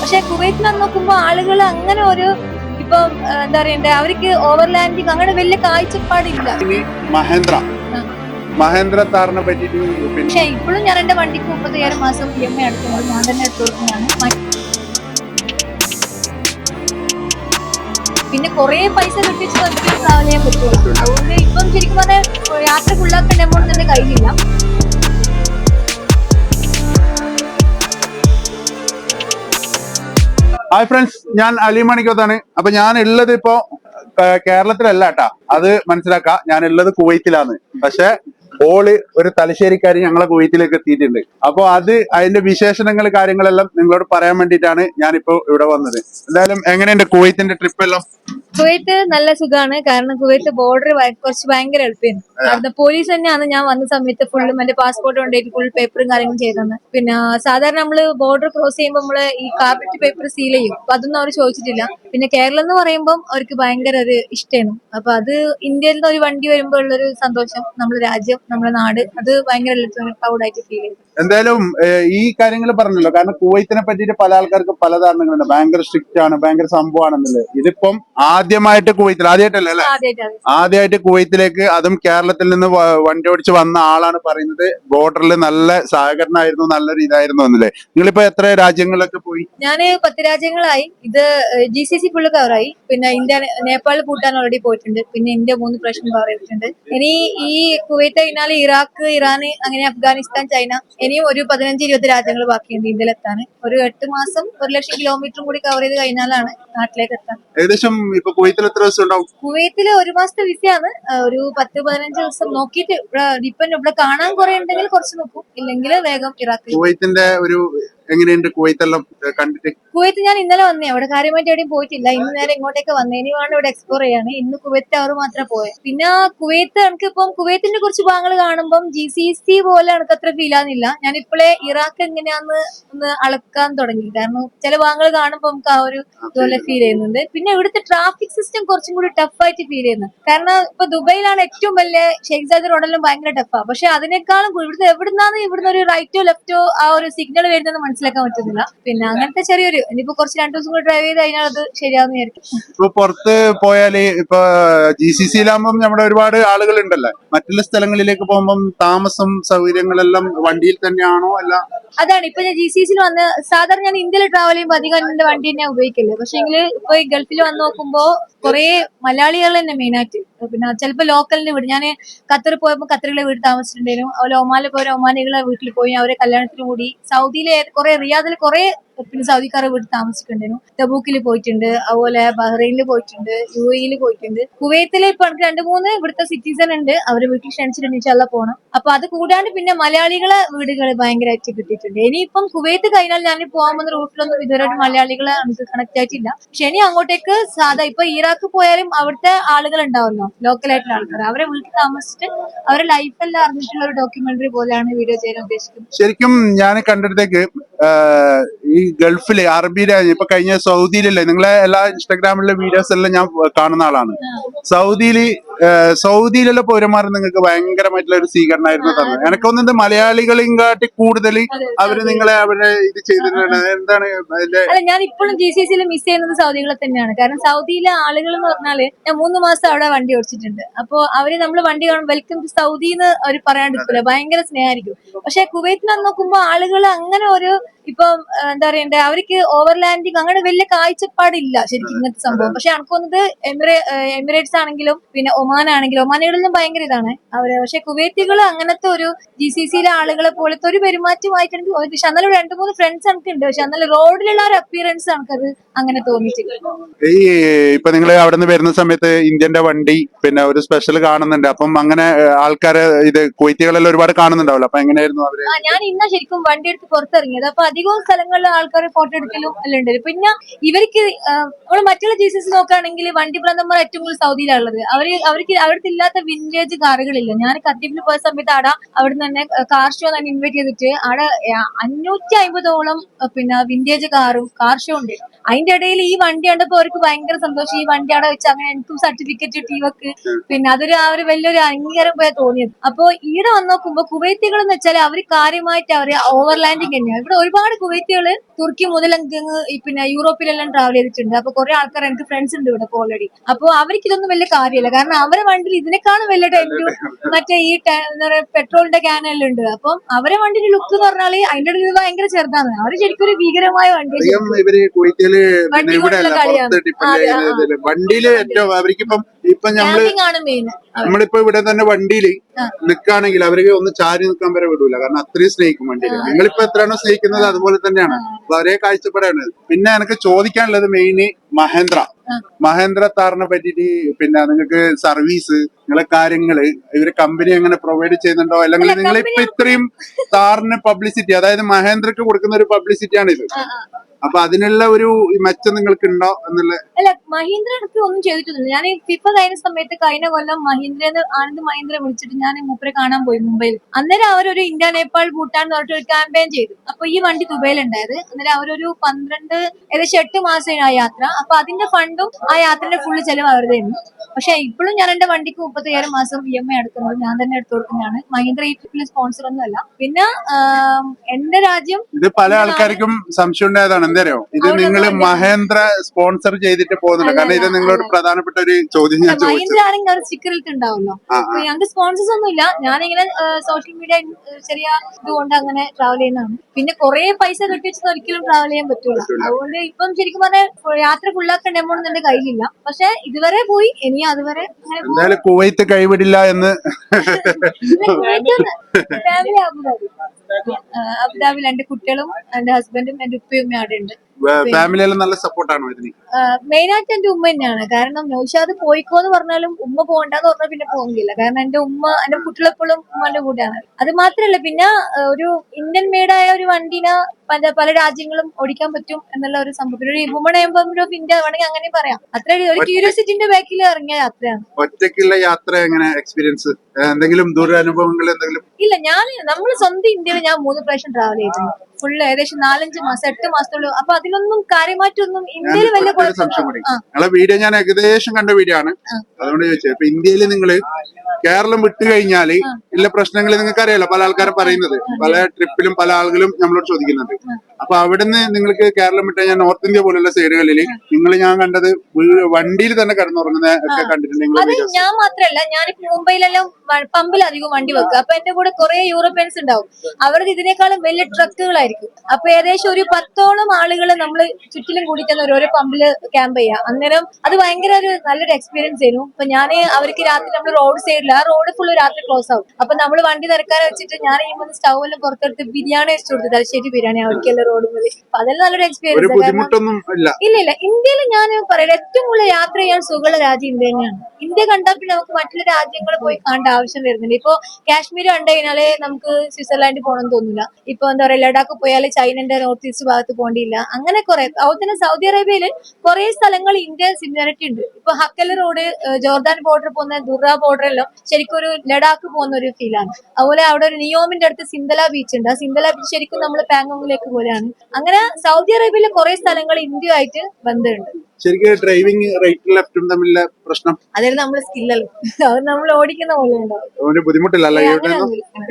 പക്ഷെ കുവൈറ്റ് നിന്ന് നോക്കുമ്പോ ആളുകൾ അങ്ങനെ ഒരു ഇപ്പം എന്താ പറയണ്ടേ അവർക്ക് ഓവർലാൻഡിങ് അങ്ങനെ വലിയ കാഴ്ചപ്പാടില്ല. മഹേന്ദ്ര. മഹേന്ദ്ര താറിനെ പറ്റിയിട്ട് പക്ഷെ ഇപ്പോഴും ഞാൻ എന്റെ വണ്ടിക്ക് മുപ്പത്തയ്യായിരം മാസം ഇ എം ഐ അടക്കുന്നത് ഞാൻ തന്നെ പിന്നെ കുറെ പൈസ കിട്ടിച്ച് നമുക്ക് ട്രാവൽ ചെയ്യാൻ പറ്റുള്ളൂ. അതുകൊണ്ട് ഹായ് ഫ്രണ്ട്സ് ഞാൻ അലി മണിക്കത്താണ്. അപ്പൊ ഞാൻ ഉള്ളത് ഇപ്പോ കേരളത്തിലല്ല കേട്ടാ അത് മനസ്സിലാക്കാം. ഞാൻ ഉള്ളത് കുവൈത്തിലാണ്. പക്ഷെ ഓൾ ഒരു തലശ്ശേരിക്കാരി ഞങ്ങളെ കുവൈറ്റിലേക്ക് എത്തിയിട്ടുണ്ട്. അപ്പൊ അത് അതിന്റെ വിശേഷണങ്ങൾ കാര്യങ്ങളെല്ലാം നിങ്ങളോട് പറയാൻ വേണ്ടിയിട്ടാണ് ഞാനിപ്പോ ഇവിടെ വന്നത്. എന്തായാലും എങ്ങനെയുണ്ട് കുവൈത്തിന്റെ ട്രിപ്പ് എല്ലാം? കുവൈത്ത് നല്ല സുഖമാണ് കാരണം കുവൈത്ത് ബോർഡർ കുറച്ച് ഭയങ്കര എളുപ്പമായിരുന്നു പോലീസ് തന്നെയാണ് ഞാൻ വന്ന സമയത്ത് ഫുള്ളും എന്റെ പാസ്പോർട്ട് കൊണ്ടുപോയിട്ട് ഫുൾ പേപ്പറും കാര്യങ്ങളും ചെയ്തത് പിന്നെ സാധാരണ നമ്മൾ ബോർഡർ ക്രോസ് ചെയ്യുമ്പോൾ നമ്മൾ ഈ കാർപ്പറ്റ് പേപ്പർ സീൽ ചെയ്യും. അപ്പൊ അതൊന്നും അവർ ചോദിച്ചിട്ടില്ല. പിന്നെ കേരളം എന്ന് പറയുമ്പോൾ അവർക്ക് ഭയങ്കര ഒരു ഇഷ്ടമാണ് അപ്പൊ അത് ഇന്ത്യയിൽ നിന്ന് ഒരു വണ്ടി വരുമ്പോൾ ഉള്ളൊരു സന്തോഷം. നമ്മുടെ രാജ്യം നമ്മുടെ നാട്. അത് ഭയങ്കര പ്രൗഡായിട്ട് ഫീൽ ചെയ്തു എന്തായാലും ഈ കാര്യങ്ങൾ പറഞ്ഞല്ലോ. കാരണം കുവൈത്തിനെ പറ്റിയിട്ട് പല ആൾക്കാർക്ക് പല ധാരണകളുണ്ട്. ഭയങ്കര സ്ട്രിക്റ്റ് ആണ് ഭയങ്കര സംഭവമാണെന്നുള്ളത്. ഇതിപ്പം ആദ്യമായിട്ട് കുവൈത്തിൽ ആദ്യമായിട്ടല്ലേ അല്ലെ? ആദ്യമായിട്ട് കുവൈത്തിലേക്ക് അതും കേരളത്തിൽ നിന്ന് വണ്ടി ഓടിച്ച് വന്ന ആളാണ് പറയുന്നത്. ബോർഡറിൽ നല്ല സഹകരണമായിരുന്നു നല്ലൊരു ഇതായിരുന്നു എന്നല്ലേ നിങ്ങളിപ്പോ എത്ര രാജ്യങ്ങളിലൊക്കെ പോയി? ഞാൻ പത്ത് രാജ്യങ്ങളായി. ഇത് ജി സി സി ഫുള്ള് കവറായി പിന്നെ ഇന്ത്യ നേപ്പാളിൽ കൂട്ടാൻ ഓൾറെഡി പോയിട്ടുണ്ട്. പിന്നെ ഇന്ത്യ മൂന്ന് പ്രശ്നം കവർ ചെയ്തിട്ടുണ്ട്. ഇനി ഈ കുവൈത്ത് കഴിഞ്ഞാൽ ഇറാഖ് ഇറാൻ അങ്ങനെ അഫ്ഗാനിസ്ഥാൻ ചൈന ഇനിയും ഒരു പതിനഞ്ച് ഇരുപത് രാജ്യങ്ങൾ ബാക്കിയുണ്ട്. ഇന്ത്യയിലെത്താൻ ഒരു എട്ട് മാസം ഒരു ലക്ഷം കിലോമീറ്ററും കൂടി കവർ ചെയ്ത് കഴിഞ്ഞാലാണ് നാട്ടിലേക്ക് എത്താൻ. ഏകദേശം ഇപ്പൊ കുവൈത്തിൽ എത്ര ദിവസം ഉണ്ടാവും? കുവൈത്തിൽ ഒരു മാസത്തെ വിസയാണ് ഒരു പത്ത് പതിനഞ്ച് ദിവസം നോക്കിയിട്ട് ഡിപ്പെൻഡ് ഇവിടെ കാണാൻ കുറെ ഉണ്ടെങ്കിൽ കുറച്ച് നോക്കും. ഇല്ലെങ്കിൽ വേഗം ഇറാഖിൽ കുവൈത്തിന്റെ ഒരു എങ്ങനെയുണ്ട് കുവൈത്തെല്ലാം കണ്ടിട്ട്? കുവൈത്ത് ഞാൻ ഇന്നലെ വന്നേ. അവിടെ കാര്യമായിട്ട് എവിടെയും പോയിട്ടില്ല. ഇന്ന് നേരെ ഇങ്ങോട്ടേക്ക് വന്നേ. ഇനി വേണം ഇവിടെ എക്സ്പ്ലോർ ചെയ്യാണ് ഇന്ന് കുവൈത്ത് അവർ മാത്രമേ പോയത് പിന്നെ കുവൈത്ത് എനിക്ക് ഇപ്പം കുവൈത്തിന്റെ കുറച്ച് ഭാഗങ്ങൾ കാണുമ്പം ജി സി സി പോലെ എനിക്ക് അത്ര ഫീൽ ആകുന്നില്ല ഞാൻ ഇപ്പോഴേ ഇറാഖ് എങ്ങനെയാന്ന് ഒന്ന് അളക്കാൻ തുടങ്ങി. കാരണം ചില ഭാഗങ്ങൾ കാണുമ്പോൾ നമുക്ക് ആ ഒരു ഇതുപോലെ ഫീൽ ചെയ്യുന്നുണ്ട്. പിന്നെ ഇവിടുത്തെ ട്രാഫിക് സിസ്റ്റം കുറച്ചും കൂടി ടഫായിട്ട് ഫീൽ ചെയ്യുന്നു. കാരണം ഇപ്പൊ ദുബൈയിലാണ് ഏറ്റവും വലിയ ഷെയ്ഖ് സാദി റോഡെല്ലാം ഭയങ്കര ടഫാ പക്ഷെ അതിനേക്കാളും ഇവിടുത്തെ എവിടുന്നാണ് ഇവിടുന്ന് ഒരു റൈറ്റോ ലെഫ്റ്റോ ആ ഒരു സിഗ്നൽ വരുന്നത് മനസ്സിലാക്കാൻ പറ്റുന്നില്ല. പിന്നെ അങ്ങനത്തെ ചെറിയൊരു ഇനിയിപ്പോ കുറച്ച് രണ്ടു ദിവസം കൂടി ഡ്രൈവ് ചെയ്ത് കഴിഞ്ഞാൽ അത് ശരിയാവുന്ന വിചാരിക്കും. ഇപ്പൊ പുറത്ത് പോയാൽ ഇപ്പൊ ജി സി സിയിലാകുമ്പം നമ്മുടെ ഒരുപാട് ആളുകൾ ഉണ്ടല്ലോ മറ്റുള്ള സ്ഥലങ്ങളിലേക്ക് പോകുമ്പോൾ താമസം സൗകര്യങ്ങളെല്ലാം വണ്ടിയിൽ തന്നെയാണോ അല്ല? അതാണ്. ഇപ്പൊ ഞാൻ ജി സി സിയിൽ വന്ന് സാധാരണ ഞാൻ ഇന്ത്യയിൽ ട്രാവൽ ചെയ്യുമ്പോൾ അധികം എന്റെ വണ്ടി തന്നെ ഉപയോഗിക്കില്ല പക്ഷെ ഇപ്പൊ ഈ ഗൾഫിൽ വന്ന് നോക്കുമ്പോ കുറെ മലയാളികൾ തന്നെ മെയിൻ ആയിട്ട്. പിന്നെ ചിലപ്പോ ലോക്കലിന്റെ വീട്. ഞാൻ ഖത്തറിൽ പോയപ്പോ ഖത്തറിലെ വീട് താമസിച്ചിട്ടുണ്ടായിരുന്നു. അതുപോലെ ഒമാനിൽ പോയ ഒമാനികളെ വീട്ടിൽ പോയി അവരെ കല്യാണത്തിന് കൂടി സൗദിയിലെ കുറെ റിയാദിൽ കുറെ പിന്നെ സൗദിക്കാരെ വീട്ടിൽ താമസിക്കുന്നുണ്ടായിരുന്നു. തബൂക്കിൽ പോയിട്ടുണ്ട് അതുപോലെ ബഹ്റൈനിൽ പോയിട്ടുണ്ട് യു എയിൽ പോയിട്ടുണ്ട്. കുവൈത്തിൽ ഇപ്പൊ എനിക്ക് രണ്ട് മൂന്ന് ഇവിടുത്തെ സിറ്റിസൺ ഉണ്ട് അവരെ വീട്ടിൽ ക്ഷണിച്ചിട്ടുണ്ട് ഇൻഷാല്ല പോകണം അപ്പൊ അത് കൂടാണ്ട് പിന്നെ മലയാളികളെ വീടുകൾ ഭയങ്കരമായിട്ട് കിട്ടിയിട്ടുണ്ട്. ഇനിയിപ്പം കുവൈത്ത് കഴിഞ്ഞാൽ ഞാൻ പോകാൻ റൂട്ടിലൊന്നും ഇതുവരെയായിട്ട് മലയാളികളെ നമുക്ക് കണക്ട് ആയിട്ടില്ല. പക്ഷെ ഇനി അങ്ങോട്ടേക്ക് സാധാ ഇപ്പൊ ഇറാഖ് പോയാലും അവിടുത്തെ ആളുകൾ ഉണ്ടാവല്ലോ ലോക്കൽ ആയിട്ടുള്ള ആൾക്കാർ അവരെ വീട്ടിൽ താമസിച്ചിട്ട് ലൈഫ് എല്ലാം അറിഞ്ഞിട്ടുള്ള ഒരു ഡോക്യുമെന്ററി പോലെയാണ് വീഡിയോ ചെയ്യാൻ ഉദ്ദേശിക്കുന്നത്. ശരിക്കും ഞാൻ കണ്ടിടത്തേക്ക് ഈ ഗൾഫിൽ അറബി രാജ്യം ഇപ്പൊ കഴിഞ്ഞ സൗദിയിലല്ലേ നിങ്ങളെ എല്ലാ ഇൻസ്റ്റാഗ്രാമിലെ വീഡിയോസ് എല്ലാം ഞാൻ കാണുന്ന ആളാണ്. സൗദിയിൽ സൗദിയിലുള്ള പൗരന്മാർ നിങ്ങൾക്ക് ഭയങ്കരമായിട്ടുള്ള ഒരു സ്വീകരണമായിരുന്നു തന്നെ എനിക്ക് തോന്നുന്നത് മലയാളികളെയും കാട്ടി കൂടുതൽ അവർ നിങ്ങളെ അവരെ ഇത് ചെയ്തിട്ടുണ്ട്. എന്താണ് അല്ല ഞാൻ ഇപ്പോഴും ജി സി സിയിൽ മിസ് ചെയ്യുന്നത് സൗദികളെ തന്നെയാണ്. കാരണം സൗദിയിലെ ആളുകൾ എന്ന് പറഞ്ഞാൽ ഞാൻ മൂന്ന് മാസം അവിടെ വണ്ടി ഓടിച്ചിട്ടുണ്ട്. അപ്പൊ അവർ നമ്മൾ വണ്ടി കാണും വെൽക്കം ടു സൗദി എന്ന് അവർ പറയാണ്ടിരിക്കില്ല ഭയങ്കര സ്നേഹമായിരിക്കും. പക്ഷെ കുവൈത്തിൽ നോക്കുമ്പോൾ നോക്കുമ്പോ ആളുകൾ അങ്ങനെ ഒരു ഇപ്പം എന്താ പറയണ്ടേ? അവർക്ക് ഓവർലാൻഡിങ് അങ്ങനെ വലിയ കാഴ്ചപ്പാടില്ല ശരിക്കും ഇങ്ങനത്തെ സംഭവം. പക്ഷെ എനിക്ക് തോന്നുന്നത് എമിറേ എമിറേറ്റ്സ് ആണെങ്കിലും പിന്നെ ഒമാൻ ആണെങ്കിലും ഒമാനുകളിലും ഭയങ്കര ഇതാണ് അവർ. പക്ഷെ കുവൈത്തികൾ അങ്ങനത്തെ ഒരു ജി സി സിയിലെ ആളുകളെ പോലത്തെ ഒരു പെരുമാറ്റമായിട്ട് എനിക്ക് തോന്നി പക്ഷെ എന്നാലും രണ്ടു മൂന്ന് ഫ്രണ്ട്സ് എനിക്ക് ഉണ്ട് പക്ഷെ എന്നാലും റോഡിലുള്ള ഒരു അപ്പിയറൻസ് എനിക്കത് അങ്ങനെ തോന്നിച്ചിട്ടുണ്ട് ഈ ഇപ്പൊ നിങ്ങൾ അവിടെ നിന്ന് വരുന്ന സമയത്ത് ഇന്ത്യന്റെ വണ്ടി പിന്നെ ഒരു സ്പെഷ്യൽ കാണുന്നുണ്ട്. അപ്പം അങ്ങനെ ആൾക്കാരെ ഇത് കുവൈത്തികളെല്ലാം ഒരുപാട് കാണുന്നുണ്ടാവല്ലോ. അപ്പൊ എങ്ങനെയായിരുന്നു അവർ? ഞാൻ ഇന്ന ശരിക്കും വണ്ടി എടുത്ത് പുറത്തിറങ്ങിയത്. അപ്പൊ അധികവും സ്ഥലങ്ങളിൽ ആൾക്കാർ ഫോട്ടോ എടുക്കലും എല്ലാം ഉണ്ട്. പിന്നെ ഇവർക്ക് നമ്മൾ മറ്റുള്ള ജീസസ് നോക്കുകയാണെങ്കിൽ വണ്ടി ഭ്രാന്തന്മാർ ഏറ്റവും കൂടുതൽ സൗദിയിലുള്ളത് അവർ അവർക്ക് അവിടുത്തെ ഇല്ലാത്ത വിന്റേജ് കാറുകളില്ല. ഞാൻ കത്തിപ്പിൽ പോയ സമയത്ത് അവിടെ അവിടുന്ന് തന്നെ കാർ ഷോ തന്നെ ഇൻവൈറ്റ് ചെയ്തിട്ട് ആടെ അഞ്ഞൂറ്റി അമ്പതോളം പിന്നെ വിന്റേജ് കാറും കാർ ഷോ ഉണ്ട്. അതിന്റെ ഇടയിൽ ഈ വണ്ടി കണ്ടപ്പോ അവർക്ക് ഭയങ്കര സന്തോഷം. ഈ വണ്ടി അവിടെ വെച്ച് അങ്ങനെ എനിക്കും സർട്ടിഫിക്കറ്റ് കിട്ടി ഇവക്ക്. പിന്നെ അതൊരു ആ ഒരു വലിയൊരു അംഗീകാരം പോയാൽ തോന്നിയത്. അപ്പൊ ഈടെ വന്ന് നോക്കുമ്പോ കുവൈത്തികൾ എന്ന് വെച്ചാൽ അവർ കാര്യമായിട്ട് അവർ ഓവർലാൻഡിങ് തന്നെയാണ് ഇവിടെ ഒരുപാട് കുവൈത്തികൾ തുർക്കി മുതൽ ഈ പിന്നെ യൂറോപ്പിലെല്ലാം ട്രാവൽ ചെയ്തിട്ടുണ്ട്. അപ്പൊ കുറെ ആൾക്കാർ എനിക്ക് ഫ്രണ്ട്സ് ഉണ്ട് ഇവിടെ ഓൾറെഡി അപ്പൊ അവർക്ക് ഇതൊന്നും വലിയ കാര്യമില്ല കാരണം അവരെ വണ്ടിയിൽ ഇതിനേക്കാളും വലിയ ടെന്റും മറ്റേ ഈ എന്താ പറയാ പെട്രോളിന്റെ ക്യാനെല്ലാം ഉണ്ട്. അപ്പം അവരെ വണ്ടിയുടെ ലുക്ക് എന്ന് പറഞ്ഞാൽ അതിന്റെ ഇത് ഭയങ്കര ചെറുതാണ്. അവർ ശരിക്കും ഒരു ഭീകരമായ വണ്ടി വണ്ടിയിൽ ഏറ്റവും അവർക്കിപ്പം ഇപ്പൊ ഞമ്മൾ നമ്മളിപ്പോ ഇവിടെ തന്നെ വണ്ടിയിൽ ആ. നിൽക്കുകയാണെങ്കിൽ അവർക്ക് ഒന്ന് ചാരി നിൽക്കാൻ വരെ വിടൂല. കാരണം അത്രയും സ്നേഹിക്കും വണ്ടിയിൽ നിങ്ങളിപ്പോ എത്രയാണോ സ്നേഹിക്കുന്നത് അതുപോലെ തന്നെയാണ്. വളരെ കാഴ്ചപ്പാടാണ്. പിന്നെ എനിക്ക് ചോദിക്കാനുള്ളത് മെയിന് മഹേന്ദ്ര. മഹേന്ദ്ര താറിനെ പറ്റിയിട്ട് പിന്നെ നിങ്ങൾക്ക് സർവീസ് നിങ്ങളെ കാര്യങ്ങൾ ഇവർ കമ്പനി എങ്ങനെ പ്രൊവൈഡ് ചെയ്യുന്നുണ്ടോ? അല്ലെങ്കിൽ നിങ്ങൾ ഇപ്പൊ ഇത്രയും താറിന് പബ്ലിസിറ്റി അതായത് മഹേന്ദ്രക്ക് കൊടുക്കുന്ന ഒരു പബ്ലിസിറ്റിയാണ് ഇത് അപ്പൊ അതിനുള്ള ഒരു മെച്ചം നിങ്ങൾക്ക് ഉണ്ടോ എന്നുള്ള അല്ല മഹീന്ദ്ര എനിക്ക് ഒന്നും ചെയ്തിട്ടില്ല ഞാൻ ഫിഫ കഴിഞ്ഞ സമയത്ത് കഴിഞ്ഞ കൊല്ലം മഹീന്ദ്രന്ന് ആനന്ദ് മഹീന്ദ്ര വിളിച്ചിട്ട് ഞാൻ മൂപ്പരെ കാണാൻ പോയി മുംബൈയിൽ. അന്നേരം അവരൊരു ഇന്ത്യ നേപ്പാൾ ഭൂട്ടാൻ എന്ന് പറഞ്ഞിട്ട് ഒരു ക്യാമ്പയിൻ ചെയ്തു. അപ്പൊ ഈ വണ്ടി ദുബൈയിൽ ഉണ്ടായത് അന്നേരം അവരൊരു പന്ത്രണ്ട് ഏകദേശം എട്ട് മാസം ആ യാത്ര. അപ്പൊ അതിന്റെ ഫണ്ടും ആ യാത്രയുടെ ഫുള്ള് ചെലവ് അവരുടെയാണ് പക്ഷെ ഇപ്പോഴും ഞാൻ എന്റെ വണ്ടിക്ക് മുപ്പത്തയ്യായിരം മാസം ഇ എം ഐ അടക്കുന്നത് ഞാൻ തന്നെ എടുത്തു കൊടുക്കുന്നതാണ്. മഹീന്ദ്ര ഈ ട്രിപ്പിൽ സ്പോൺസർ ഒന്നും അല്ല. പിന്നെ എന്റെ രാജ്യം ഇത് പല ആൾക്കാർക്കും സംശയം ഉണ്ടായതാണ് എന്തറിയോ? ഇത് നിങ്ങൾ മഹേന്ദ്ര സ്പോൺസർ ചെയ്തിട്ട് പോകുന്നുണ്ട്. കാരണം ഇത് നിങ്ങളോട് പ്രധാനപ്പെട്ട ഒരു ചോദ്യം ഞാൻ മഹീന്ദ്ര ആണെങ്കിൽ അവർ സ്റ്റിക്കർ ഇട്ടുണ്ടാവല്ലോ ഞങ്ങൾക്ക് സ്പോൺസേഴ്സ് ഒന്നും ഇല്ല. ഞാനിങ്ങനെ സോഷ്യൽ മീഡിയ ചെറിയ ഇതുകൊണ്ട് അങ്ങനെ ട്രാവൽ ചെയ്യുന്നതാണ്. പിന്നെ കുറെ പൈസ കെട്ടിവെച്ചത് ഒരിക്കലും ട്രാവൽ ചെയ്യാൻ പറ്റൂല. അതുകൊണ്ട് ഇപ്പം ശരിക്കും പറഞ്ഞാൽ യാത്ര ഫുള്ളാക്കേണ്ട എമൗണ്ട് എന്റെ കയ്യിലില്ല. പക്ഷെ ഇതുവരെ പോയി. ഇനി അതുവരെ അങ്ങനെ പോകും. എന്തായാലും കുവൈത്ത് കൈവിടില്ല എന്ന്. ഫാമിലി അബുദാബി ആ, അബുദാബിയിൽ എന്റെ കുട്ടികളും എന്റെ ഹസ്ബൻഡും എന്റെ ഉപ്പയും ഉമ്മയും അവിടെ ഉണ്ട്. ഫാമിലിയെല്ലാം നല്ല സപ്പോർട്ടാണ് മെയിൻ ആയിട്ട് എന്റെ ഉമ്മ തന്നെയാണ്. കാരണം നൗഷാദ് പോയിക്കോ എന്ന് പറഞ്ഞാലും ഉമ്മ പോകണ്ടെന്ന് പറഞ്ഞാൽ പിന്നെ പോകില്ല കാരണം എന്റെ ഉമ്മ എന്റെ കുട്ടികളെപ്പോഴും ഉമ്മന്റെ കൂടെയാണ്. അത് മാത്രല്ല പിന്നെ ആ, ഒരു ഇന്ത്യൻ മെയ്ഡായ ഒരു വണ്ടിനെ പല പല രാജ്യങ്ങളും ഓടിക്കാൻ പറ്റും എന്നുള്ള ഒരു സംഭവം ഒരു വുമൺ എംപവർമെന്റ് ഓഫ് ഇന്ത്യ വേണമെങ്കിൽ അങ്ങനെ പറയാം. അത്ര ഒരു ക്യൂരിയോസിറ്റിന്റെ ബാക്കിൽ ഇറങ്ങിയ യാത്രയാണ്. ഒറ്റയ്ക്കുള്ള യാത്ര എങ്ങനെ എക്സ്പീരിയൻസ് എന്തെങ്കിലും ദുരനുഭവങ്ങൾ എന്തെങ്കിലും? ഇല്ല ഞാൻ നമ്മൾ സ്വന്തം ഇന്ത്യയിൽ ഞാൻ മൂന്ന് പ്രാവശ്യം ട്രാവൽ ചെയ്തിട്ടുണ്ട് ഫുള്ള് ഏകദേശം നാലഞ്ച് മാസം എട്ട് മാസത്തോളം. അപ്പൊ അതിനൊന്നും കാര്യമായിട്ടൊന്നും ഇന്ത്യയിൽ വലിയ നിങ്ങളെ വീഡിയോ ഞാൻ ഏകദേശം കണ്ട വീഡിയോ ആണ്. അതുകൊണ്ട് ചോദിച്ചത് ഇപ്പൊ ഇന്ത്യയിൽ നിങ്ങൾ കേരളം വിട്ടു കഴിഞ്ഞാൽ ഇല്ല പ്രശ്നങ്ങൾ നിങ്ങൾക്ക് അറിയാലോ പല ആൾക്കാരും പറയുന്നത്. പല ട്രിപ്പിലും പല ആളുകളും നമ്മളോട് ചോദിക്കുന്നുണ്ട്. അപ്പൊ അവിടുന്ന് നിങ്ങൾക്ക് കേരളം വിട്ട് ഞാൻ നോർത്ത് ഇന്ത്യ പോലുള്ള സൈഡുകളിൽ നിങ്ങൾ ഞാൻ കണ്ടത് വണ്ടിയിൽ തന്നെ കിടന്നുറങ്ങുന്ന ഒക്കെ കണ്ടിട്ടുണ്ട് ഞാൻ മാത്രല്ല ഞാനിപ്പോ മുംബൈയിലെല്ലാം പമ്പിൽ അധികം വണ്ടി വെക്കുക അപ്പൊ എന്റെ കൂടെ കുറെ യൂറോപ്യൻസ് ഉണ്ടാവും. അവർക്ക് ഇതിനേക്കാളും വലിയ ട്രക്കുകളായിരിക്കും. അപ്പൊ ഏകദേശം ഒരു പത്തോളം ആളുകൾ നമ്മൾ ചുറ്റിലും കൂടി തന്നെ ഓരോരോ പമ്പിൽ ക്യാമ്പ് ചെയ്യാം. അന്നേരം അത് ഭയങ്കര ഒരു നല്ലൊരു എക്സ്പീരിയൻസ് ആയിരുന്നു. അപ്പൊ ഞാൻ അവർക്ക് രാത്രി നമ്മൾ റോഡ് സൈഡിൽ ആ റോഡ് ഫുള്ള് രാത്രി ക്ലോസ് ആവും. അപ്പൊ നമ്മൾ വണ്ടി നിരക്കാൻ വെച്ചിട്ട് ഞാൻ ഈ മൂന്ന് സ്റ്റൗവെല്ലാം പുറത്തെടുത്ത് ബിരിയാണി വെച്ചു കൊടുത്തു തലശ്ശേരി ബിരിയാണി അവർക്കെല്ലാം റോഡ് മുതൽ അപ്പൊ അതെല്ലാം നല്ലൊരു എക്സ്പീരിയൻസ് ഇല്ല. ഇല്ല ഇന്ത്യയിൽ ഞാൻ പറയുന്നത് ഏറ്റവും കൂടുതൽ യാത്ര ചെയ്യാൻ സുഖമുള്ള രാജ്യം ഇന്ത്യ തന്നെയാണ്. ഇന്ത്യ കണ്ടാൽ പിന്നെ നമുക്ക് മറ്റുള്ള രാജ്യങ്ങൾ പോയി കാണേണ്ട ആവശ്യം വരുന്നുണ്ട് ഇപ്പൊ കാശ്മീർ കണ്ടു കഴിഞ്ഞാൽ നമുക്ക് സ്വിറ്റ്സർലാൻഡ് പോകണമെന്ന് തോന്നില്ല ഇപ്പൊ എന്താ പറയാ ലഡാക്ക് പോയാൽ ചൈനന്റെ നോർത്ത് ഈസ്റ്റ് ഭാഗത്ത് പോകേണ്ടിയില്ല. അങ്ങനെ കുറെ അതുപോലെ തന്നെ സൗദി അറേബ്യയിൽ കുറെ സ്ഥലങ്ങൾ ഇന്ത്യ സിമിലാരിറ്റി ഉണ്ട്. ഇപ്പൊ ഹക്കൽ റോഡ് ജോർദാൻ ബോർഡർ പോകുന്ന ദുർഗ ബോർഡർ എല്ലാം ശരിക്കും ഒരു ലഡാക്ക് പോകുന്ന ഒരു ഫീലാണ് അതുപോലെ അവിടെ ഒരു നിയോമിന്റെ അടുത്ത് സിന്തല ബീച്ച് ഉണ്ട്. ആ സിന്തല ബീച്ച് ശരിക്കും നമ്മൾ പാങ്കോങ്ങിലേക്ക് പോലെയാണ് അങ്ങനെ സൗദി അറേബ്യയിലെ കുറെ സ്ഥലങ്ങൾ ഇന്ത്യയുമായിട്ട് ബന്ധമുണ്ട്. ശരിക്കും ഡ്രൈവിംഗ് റൈറ്റും ലെഫ്റ്റും തമ്മിലുള്ള പ്രശ്നം. അതിൽ നമ്മൾ സ്കില്ലല്ല അത് നമ്മൾ ഓടിക്കുന്ന പോലെ ഉണ്ടാവും. ഒരു ബുദ്ധിമുട്ടില്ല അല്ല? ഇവിടെ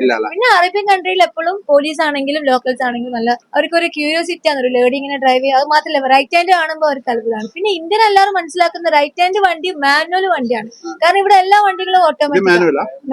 ഇല്ല അല്ല. പിന്നെ അറേബ്യൻ കൺട്രിയിൽ എപ്പോഴും പോലീസ് ആണെങ്കിലും ലോക്കൽസ് ആണെങ്കിലും നല്ല അവർക്ക് ഒരു ക്യൂരിയോസിറ്റി ആണ് ഒരു ഇങ്ങനെ ഡ്രൈവ് ചെയ്യുക. അത് മാത്രമല്ല റൈറ്റ് ഹാൻഡ് കാണുമ്പോൾ അവർക്ക് അത്ഭുതമാണ്. പിന്നെ ഇന്ത്യൻ എല്ലാവരും മനസ്സിലാക്കുന്ന റൈറ്റ് ഹാൻഡ് വണ്ടി മാനുവൽ വണ്ടിയാണ്. കാരണം ഇവിടെ എല്ലാ വണ്ടികളും ഓട്ടോമാറ്റിക്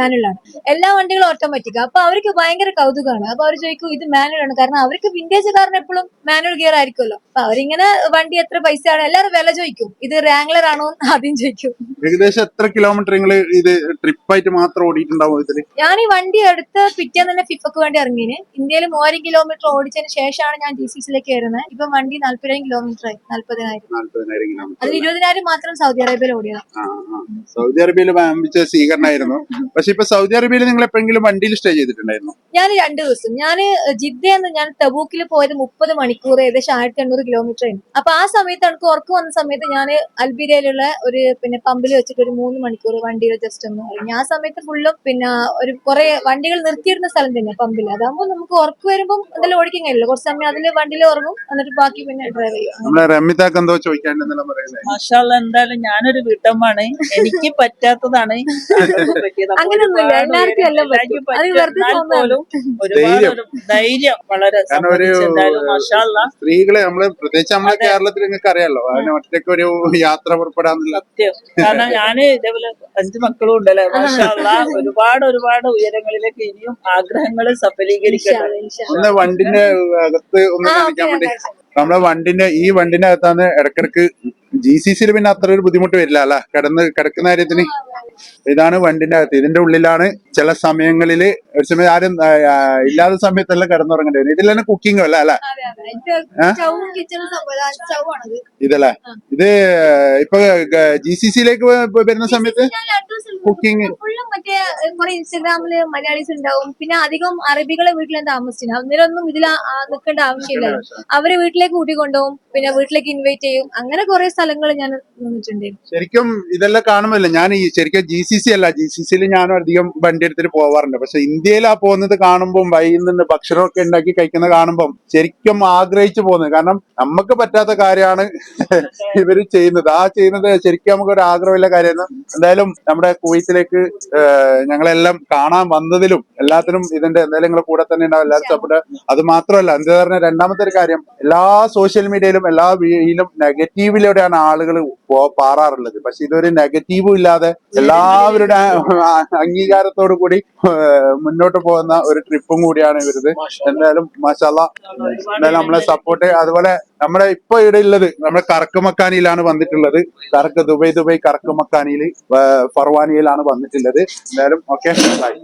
മാനുവൽ ആണ്. എല്ലാ വണ്ടികളും ഓട്ടോമാറ്റിക് അപ്പൊ അവർക്ക് ഭയങ്കര കൗതുകമാണ്. അപ്പൊ അവർ ചോദിക്കും ഇത് മാനുവൽ ആണ്. കാരണം അവർക്ക് വിന്റേജ് കാരണം എപ്പോഴും മാനുവൽ ഗിയർ ആയിരിക്കുമല്ലോ. അപ്പൊ അവരിങ്ങനെ വണ്ടി എത്ര പൈസയാണ് എല്ലാവരും വില ചോദിക്കും. ഇത് റാംഗ്ലർ ആണോ എന്ന് ആദ്യം ചോദിക്കും. ഏകദേശം എത്ര കിലോമീറ്റർ നിങ്ങൾ ഇത് ട്രിപ്പായിട്ട് മാത്രം ഓടിയിട്ടുണ്ടാവും ഇതിൽ? ഞാൻ ഈ വണ്ടി എടുത്ത് പിറ്റേന്ന് തന്നെ ഫിഫക്ക് വേണ്ടി ഇറങ്ങിന്. ഇന്ത്യയിൽ മൂവായിരം കിലോമീറ്റർ ഓടിച്ചതിന് ശേഷമാണ് ഞാൻ ഡി സി സിയിലേക്ക് വരുന്നത് ഇപ്പൊ വണ്ടി നാല്പതിനായിരം കിലോമീറ്റർ ആയി. നാല്പതിനായിരം. നാല്പതിനായിരം കിലോമീറ്റർ അതിൽ ഇരുപതിനായിരം മാത്രം സൗദി അറേബ്യയിൽ ഓടിയാ ആ, ആ. സൗദി അറേബ്യയിൽ ആരംഭിച്ച സ്വീകരണമായിരുന്നു. പക്ഷെ ഇപ്പൊ സൗദി അറേബ്യയിൽ നിങ്ങൾ എപ്പോഴെങ്കിലും വണ്ടിയിൽ സ്റ്റേ ചെയ്തിട്ടുണ്ടായിരുന്നു? ഞാൻ രണ്ടു ദിവസം. ഞാൻ ജിദ്ദയെന്ന് ഞാൻ തബൂക്കിൽ പോയത് മുപ്പത് മണിക്കൂർ ഏകദേശം ആയിരത്തി എണ്ണൂറ് കിലോമീറ്റർ ആയിരുന്നു. അപ്പൊ ആ സമയത്ത് എനിക്ക് ഉറക്കം വന്ന സമയത്ത് ഞാൻ അൽബീരയിലുള്ള ഒരു പിന്നെ പമ്പിൽ വെച്ചിട്ട് ഒരു മൂന്ന് മണിക്കൂർ വണ്ടിയിൽ ജസ്റ്റ് ഒന്ന് ഇറങ്ങി. ആ സമയത്ത് ഫുള്ളും പിന്നെ ഒരു കുറെ വണ്ടികൾ നിർത്തിയിരുന്ന സ്ഥലം തന്നെ പമ്പിൽ അതാകുമ്പോൾ നമുക്ക് ഉറക്ക് വരുമ്പോൾ എന്തായാലും ഓടിക്കാൻ കഴിയില്ല കുറച്ച് സമയം അതിൽ വണ്ടിയിൽ ഉറങ്ങും എന്നിട്ട് ബാക്കി പിന്നെ ഡ്രൈവ് ചെയ്യും. എന്തായാലും ഞാനൊരു വീട്ടമ്മാണ് എനിക്ക് പറ്റാത്തതാണ്. അങ്ങനെയൊന്നുമില്ല. എല്ലാവർക്കും എല്ലാം പറ്റും. പോലും ഒരുപാട് ധൈര്യം. വളരെ സ്ത്രീകളെ നമ്മൾ പ്രത്യേകിച്ച് നമ്മളെ കേരളത്തിൽ നിങ്ങൾക്ക് അറിയാലോ ഒറ്റയ്ക്ക് ഒരു യാത്ര പുറപ്പെടാന്നുള്ള സത്യം. കാരണം ഞാൻ ഇതേപോലെ അഞ്ചു മക്കളും ഉണ്ടല്ലേ? ഒരുപാട് ഒരുപാട് ഉയരങ്ങളിലേക്ക് ഇനിയും ആഗ്രഹങ്ങൾ സഫലീകരിക്കണം ഒന്ന് വണ്ടിന്റെ അകത്ത് ഒന്ന് കാണിക്കാൻ വേണ്ടി. നമ്മളെ വണ്ടിന്റെ ഈ വണ്ടിന്റെ അകത്താണ് ഇടക്കിടക്ക് ജി സി സിയിൽ പിന്നെ അത്ര ഒരു ബുദ്ധിമുട്ട് വരില്ല അല്ല? കിടന്ന് കിടക്കുന്ന കാര്യത്തിന്. ഇതാണ് വണ്ടിന്റെ അകത്ത്. ഇതിന്റെ ഉള്ളിലാണ് ചില സമയങ്ങളിൽ ഒരു സമയം ആരും ഇല്ലാത്ത സമയത്തെല്ലാം കിടന്നുറങ്ങേണ്ടി വരും. ഇതിൽ തന്നെ കുക്കിംഗ് അല്ല അല്ല? ഇതല്ലേ? ഇത് ഇപ്പൊ ജി സി സിയിലേക്ക് വരുന്ന സമയത്ത് കുക്കിംഗ് മറ്റേ കുറെ ഇൻസ്റ്റാഗ്രാമിൽ മലയാളീസ് ഉണ്ടാവും. പിന്നെ അധികം അറബികളെ വീട്ടിലാണ് താമസിച്ചു അന്നേരമൊന്നും ഇതിൽ നിൽക്കേണ്ട ആവശ്യമില്ല. അവരെ വീട്ടിലേക്ക് കൂട്ടിക്കൊണ്ടുപോകും പിന്നെ വീട്ടിലേക്ക് ഇൻവൈറ്റ് ചെയ്യും. അങ്ങനെ കുറെ സ്ഥലങ്ങൾ ഞാൻ നിന്നിട്ടുണ്ട്. ശരിക്കും ഇതെല്ലാം കാണുമല്ലോ ഞാൻ ഈ ശരിക്കും ജി സി സി അല്ല ജി സി സിയിൽ ഞാനും അധികം വണ്ടി എടുത്തിട്ട് പോവാറുണ്ട്. പക്ഷെ ഇന്ത്യയിൽ ആ പോകുന്നത് കാണുമ്പോൾ വൈകുന്നുണ്ട് ഭക്ഷണമൊക്കെ ഉണ്ടാക്കി കഴിക്കുന്നത് കാണുമ്പോൾ ശരിക്കും ആഗ്രഹിച്ചു പോകുന്നത്. കാരണം നമുക്ക് പറ്റാത്ത കാര്യമാണ് ഇവർ ചെയ്യുന്നത്. ആ ചെയ്യുന്നത് ശരിക്കും നമുക്ക് ഒരു ആഗ്രഹമില്ല കാര്യമാണ് എന്തായാലും നമ്മുടെ കുവൈത്തിലേക്ക് ഞങ്ങളെല്ലാം കാണാൻ വന്നതിലും എല്ലാത്തിനും ഇതിന്റെ എന്തായാലും നിങ്ങളെ കൂടെ തന്നെ ഉണ്ടാവും എല്ലാവരും സപ്പോർട്ട് അത്. മാത്രമല്ല എന്താ പറഞ്ഞ രണ്ടാമത്തെ ഒരു കാര്യം എല്ലാ സോഷ്യൽ മീഡിയയിലും എല്ലാ വീട്ടിലും നെഗറ്റീവിലൂടെയാണ് ആളുകൾ പാറാറുള്ളത്. പക്ഷെ ഇതൊരു നെഗറ്റീവും ഇല്ലാതെ എല്ലാവരുടെ അംഗീകാരത്തോടു കൂടി മുന്നോട്ട് പോകുന്ന ഒരു ട്രിപ്പും കൂടിയാണ് ഇവരത്. എന്തായാലും മസാല എന്തായാലും നമ്മളെ സപ്പോർട്ട് അതുപോലെ നമ്മുടെ ഇപ്പൊ ഇവിടെ ഉള്ളത് നമ്മുടെ കറക്കുമക്കാനിയിലാണ് വന്നിട്ടുള്ളത്. കറക്ക് ദുബൈ ദുബൈ കറക്കുമക്കാനിയിൽ ഫർവാനിയിലാണ് വന്നിട്ടുള്ളത്. എന്തായാലും ഓക്കെ. ബൈ